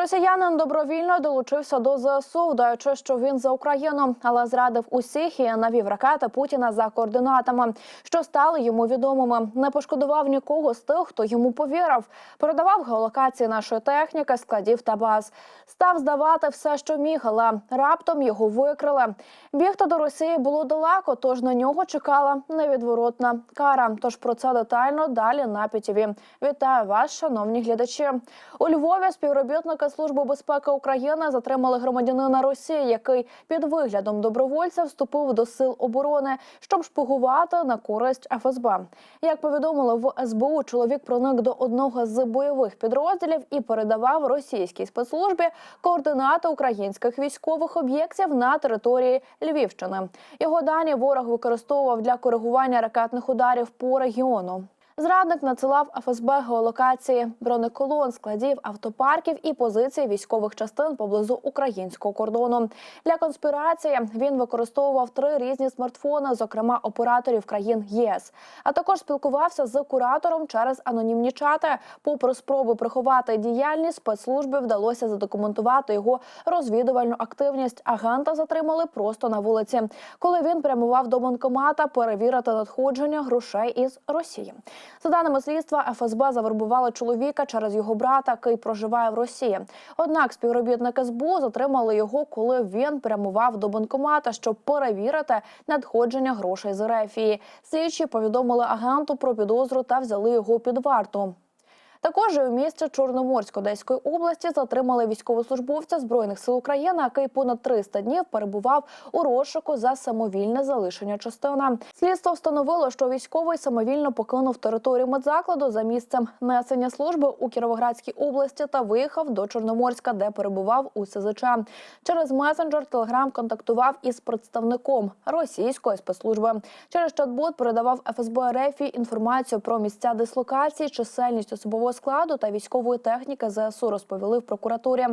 Росіянин добровільно долучився до ЗСУ, вдаючи, що він за Україну, але зрадив усіх і навів ракети Путіна за координатами, що стали йому відомими. Не пошкодував нікого з тих, хто йому повірив. Передавав геолокації нашої техніки, складів та баз. Став здавати все, що міг, але раптом його викрили. Бігти до Росії було далеко, тож на нього чекала невідворотна кара. Тож про це детально далі на ПІТІВІ. Вітаю вас, шановні глядачі. У Львові співробітники Служби безпеки України затримали громадянина Росії, який під виглядом добровольця вступив до сил оборони, щоб шпигувати на користь ФСБ. Як повідомили в СБУ, чоловік проник до одного з бойових підрозділів і передавав російській спецслужбі координати українських військових об'єктів на території Львівщини. Його дані ворог використовував для коригування ракетних ударів по регіону. Зрадник надсилав ФСБ геолокації бронеколон, складів, автопарків і позицій військових частин поблизу українського кордону. Для конспірації він використовував три різні смартфони, зокрема операторів країн ЄС. А також спілкувався з куратором через анонімні чати. Попри спроби приховати діяльність, спецслужбі вдалося задокументувати його розвідувальну активність. Агента затримали просто на вулиці, коли він прямував до банкомата перевірити надходження грошей із Росії. За даними слідства, ФСБ завербувала чоловіка через його брата, який проживає в Росії. Однак співробітники СБУ затримали його, коли він прямував до банкомата, щоб перевірити надходження грошей з Ерефії. Слідчі повідомили агенту про підозру та взяли його під варту. Також у місті Чорноморськ-Одеської області затримали військовослужбовця збройних сил України, який понад 300 днів перебував у розшуку за самовільне залишення частина. Слідство встановило, що військовий самовільно покинув територію медзакладу за місцем несення служби у Кіровоградській області та виїхав до Чорноморська, де перебував у СЗЧ. Через месенджер Телеграм контактував із представником російської спецслужби. Через чат-бот передавав ФСБ РФ інформацію про місця дислокації, чисельність особового складу та військової техніки ЗСУ розповіли в прокуратурі.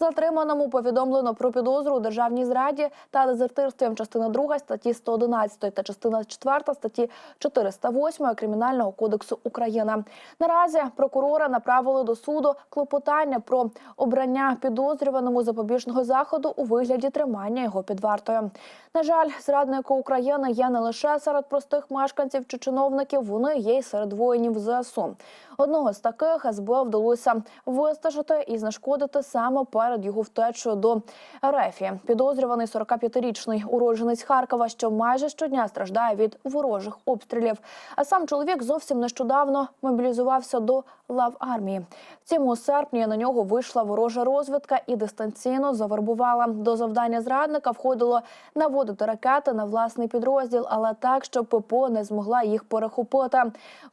Затриманому повідомлено про підозру у державній зраді та дезертирстві частина 2 статті 111 та частина 4 статті 408 Кримінального кодексу України. Наразі прокурора направили до суду клопотання про обрання підозрюваному запобіжного заходу у вигляді тримання його під вартою. На жаль, зрадники України є не лише серед простих мешканців чи чиновників, вони є й серед воїнів ЗСУ. Одного з таких СБУ вдалося вистежити і знешкодити саме перед його втечею до Рефі. Підозрюваний 45-річний уродженець Харкова, що майже щодня страждає від ворожих обстрілів. А сам чоловік зовсім нещодавно мобілізувався до лав армії. Втім, у серпні на нього вийшла ворожа розвідка і дистанційно завербувала. До завдання зрадника входило наводити ракети на власний підрозділ, але так, щоб ППО не змогла їх перехопити.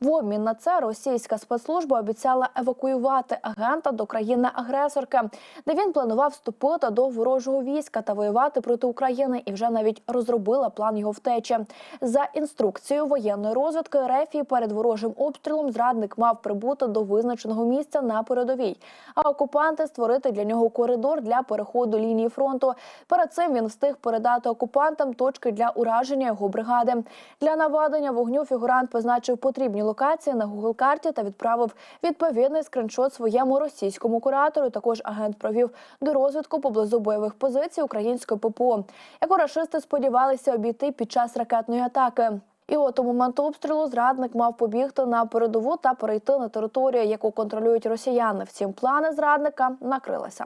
В обмін на це російська спецслужба обіцяла евакуювати агента до країни-агресорки, де він планував вступити до ворожого війська та воювати проти України, і вже навіть розробила план його втечі. За інструкцією воєнної розвідки РФ перед ворожим обстрілом зрадник мав прибути до визначеного місця на передовій, а окупанти створити для нього коридор для переходу лінії фронту. Перед цим він встиг передати окупантам точки для ураження його бригади. Для наведення вогню фігурант позначив потрібні локації на Google карті та відправив відповідний скриншот своєму російському куратору. Також агент провів до розвідку поблизу бойових позицій української ППО, яку рашисти сподівалися обійти під час ракетної атаки. І от у момент обстрілу зрадник мав побігти на передову та перейти на територію, яку контролюють росіяни. Втім, плани зрадника накрилися.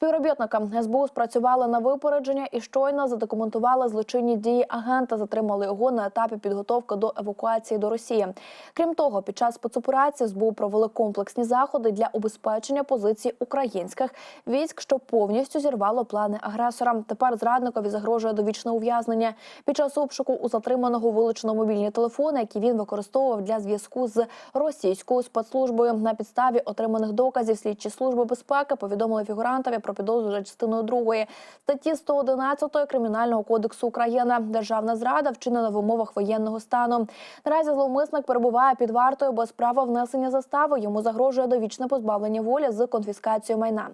Співробітникам СБУ спрацювали на випередження і щойно задокументували злочинні дії агента. Затримали його на етапі підготовки до евакуації до Росії. Крім того, під час спецоперації СБУ провели комплексні заходи для убезпечення позицій українських військ, що повністю зірвало плани агресора. Тепер зрадникові загрожує довічне ув'язнення. Під час обшуку у затриманого вилучено мобільні телефони, які він використовував для зв'язку з російською спецслужбою. На підставі отриманих доказів слідчі служби безпеки повідомили фігурантові про підозру за частиною 2 статті 111 кримінального кодексу України. Державна зрада вчинена в умовах воєнного стану. Наразі зловмисник перебуває під вартою без права внесення застави. Йому загрожує довічне позбавлення волі з конфіскацією майна.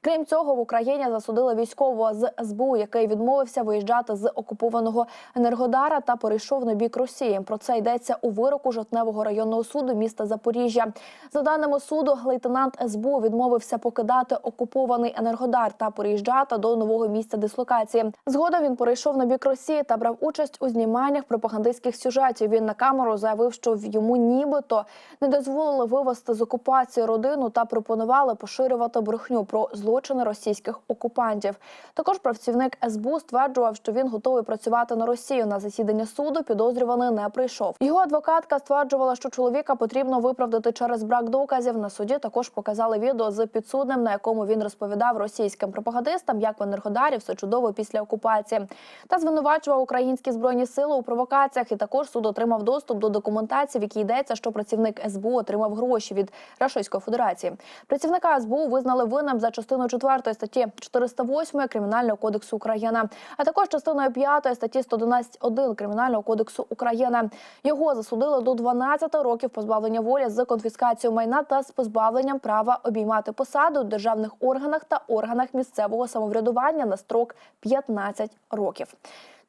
Крім цього, в Україні засудили військового з СБУ, який відмовився виїжджати з окупованого Енергодара та перейшов на бік. Росії. Про це йдеться у вироку жовтневого районного суду міста Запоріжжя. За даними суду, лейтенант СБУ відмовився покидати окупований енергодар та переїжджати до нового місця дислокації. Згодом він перейшов на бік Росії та брав участь у зніманнях пропагандистських сюжетів. Він на камеру заявив, що йому нібито не дозволили вивезти з окупації родину та пропонували поширювати брехню про злочини російських окупантів. Також працівник СБУ стверджував, що він готовий працювати на Росію. На засідання суду підозрюваний не прийшов. Його адвокатка стверджувала, що чоловіка потрібно виправдати через брак доказів. На суді також показали відео з підсудним, на якому він розповідав російським пропагандистам, як в Енергодарі все чудово після окупації, та звинувачував українські збройні сили у провокаціях. І також суд отримав доступ до документації, в якій йдеться, що працівник СБУ отримав гроші від Російської Федерації. Працівника СБУ визнали винним за частиною 4 статті 408 Кримінального кодексу України, а також частиною 5 статті 111.1 Кримінального кодексу України. Його засудили до 12 років позбавлення волі з конфіскацією майна та з позбавленням права обіймати посади у державних органах та органах місцевого самоврядування на строк 15 років.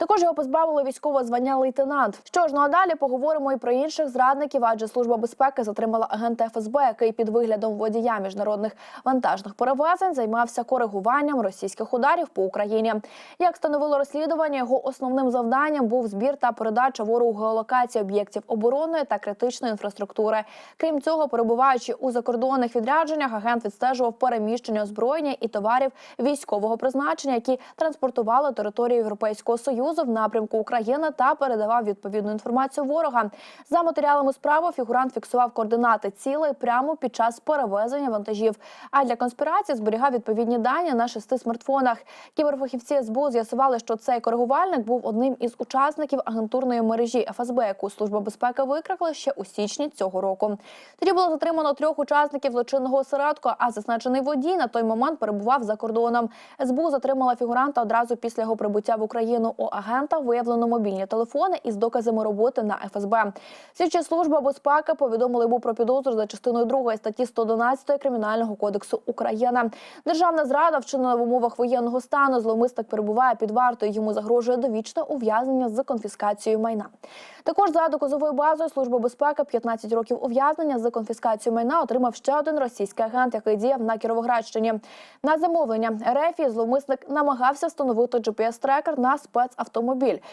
Також його позбавили військового звання лейтенант. Що ж, ну а далі поговоримо і про інших зрадників, адже служба безпеки затримала агента ФСБ, який під виглядом водія міжнародних вантажних перевезень займався коригуванням російських ударів по Україні. Як становило розслідування, його основним завданням був збір та передача ворогу геолокації об'єктів оборонної та критичної інфраструктури. Крім цього, перебуваючи у закордонних відрядженнях, агент відстежував переміщення озброєння і товарів військового призначення, які транспортували територію Європейського союзу в напрямку України та передавав відповідну інформацію ворога. За матеріалами справи фігурант фіксував координати цілей прямо під час перевезення вантажів. А для конспірації зберігав відповідні дані на шести смартфонах. Кіберфахівці СБУ з'ясували, що цей коригувальник був одним із учасників агентурної мережі ФСБ, яку служба безпеки викрикла ще у січні цього року. Тоді було затримано трьох учасників злочинного осередку, а зазначений водій на той момент перебував за кордоном. СБУ затримала фігуранта одразу після його прибуття в Україну. У агента виявлено мобільні телефони із доказами роботи на ФСБ. Слідча служба безпеки повідомила йому про підозру за частиною 2 статті 111 кримінального кодексу України. Державна зрада вчинена в умовах воєнного стану. Зловмисник перебуває під вартою. Йому загрожує довічне ув'язнення з конфіскацією майна. Також за доказовою базою служби безпеки 15 років ув'язнення з конфіскацією майна отримав ще один російський агент, який діяв на Кіровоградщині. На замовлення РФ зловмисник намагався встановити GPS-трекер на спецавтомобіль,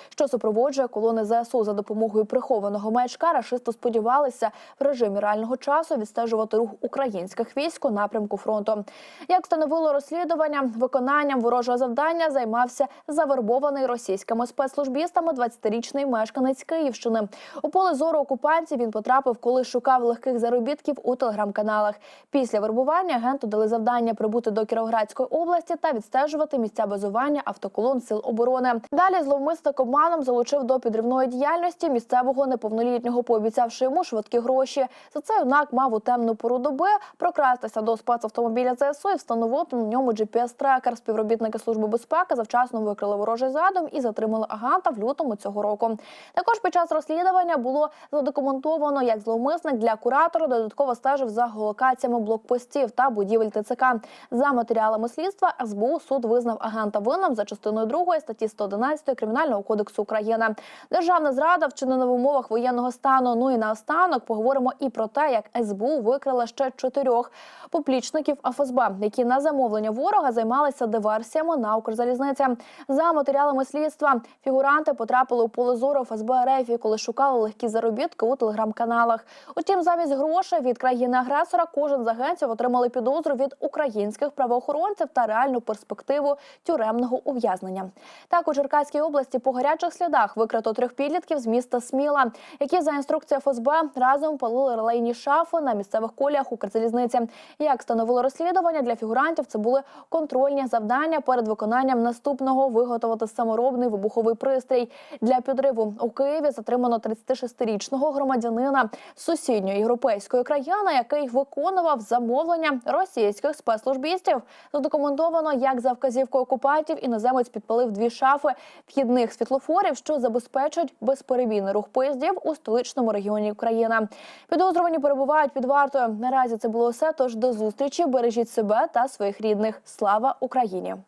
що супроводжує колони ЗСУ за допомогою прихованого маячка. Рашисти сподівалися в режимі реального часу відстежувати рух українських військ у напрямку фронту. Як встановило розслідування, виконанням ворожого завдання займався завербований російськими спецслужбістами 20-річний мешканець Київщини. У поле зору окупантів він потрапив, коли шукав легких заробітків у телеграм-каналах. Після вербування агенту дали завдання прибути до Кіровоградської області та відстежувати місця базування автоколон сил оборони. Далі зловмисник обманом залучив до підривної діяльності місцевого неповнолітнього, пообіцявши йому швидкі гроші. За це юнак мав у темну пору доби прокрастися до спецавтомобіля ЗСУ і встановити на ньому GPS-трекер. Співробітники служби безпеки завчасно викрили ворожий задум і затримали агента в лютому цього року. Також під час розслідування було задокументовано, як зловмисник для куратора додатково стежив за геолокаціями блокпостів та будівель ТЦК. За матеріалами слідства СБУ суд визнав агента винним за частиною 2 статті 111 кримінального кодексу України. Державна зрада вчинена в умовах воєнного стану. Ну і наостанок поговоримо і про те, як СБУ викрила ще чотирьох поплічників ФСБ, які на замовлення ворога займалися диверсіями на Укрзалізниці. За матеріалами слідства фігуранти потрапили у поле зору ФСБ РФ, коли шукали легкі заробітки у телеграм-каналах. Утім, замість грошей від країни-агресора кожен з агентів отримали підозру від українських правоохоронців та реальну перспективу тюремного ув'язнення. Так у Черкаській області по гарячих слідах викрито трьох підлітків з міста Сміла, які за інструкцією ФСБ разом палили релейні шафи на місцевих коліях Укрзалізниці. Як становило розслідування для фігурантів, це були контрольні завдання перед виконанням наступного виготовити саморобний вибуховий пристрій для підриву у Києві. Затримано 36-річного громадянина сусідньої європейської країни, який виконував замовлення російських спецслужбістів. Задокументовано, як за вказівкою окупантів іноземець підпалив дві шафи вхідних світлофорів, що забезпечують безперебійний рух поїздів у столичному регіоні України. Підозрювані перебувають під вартою. Наразі це було все. Тож до зустрічі бережіть себе та своїх рідних. Слава Україні!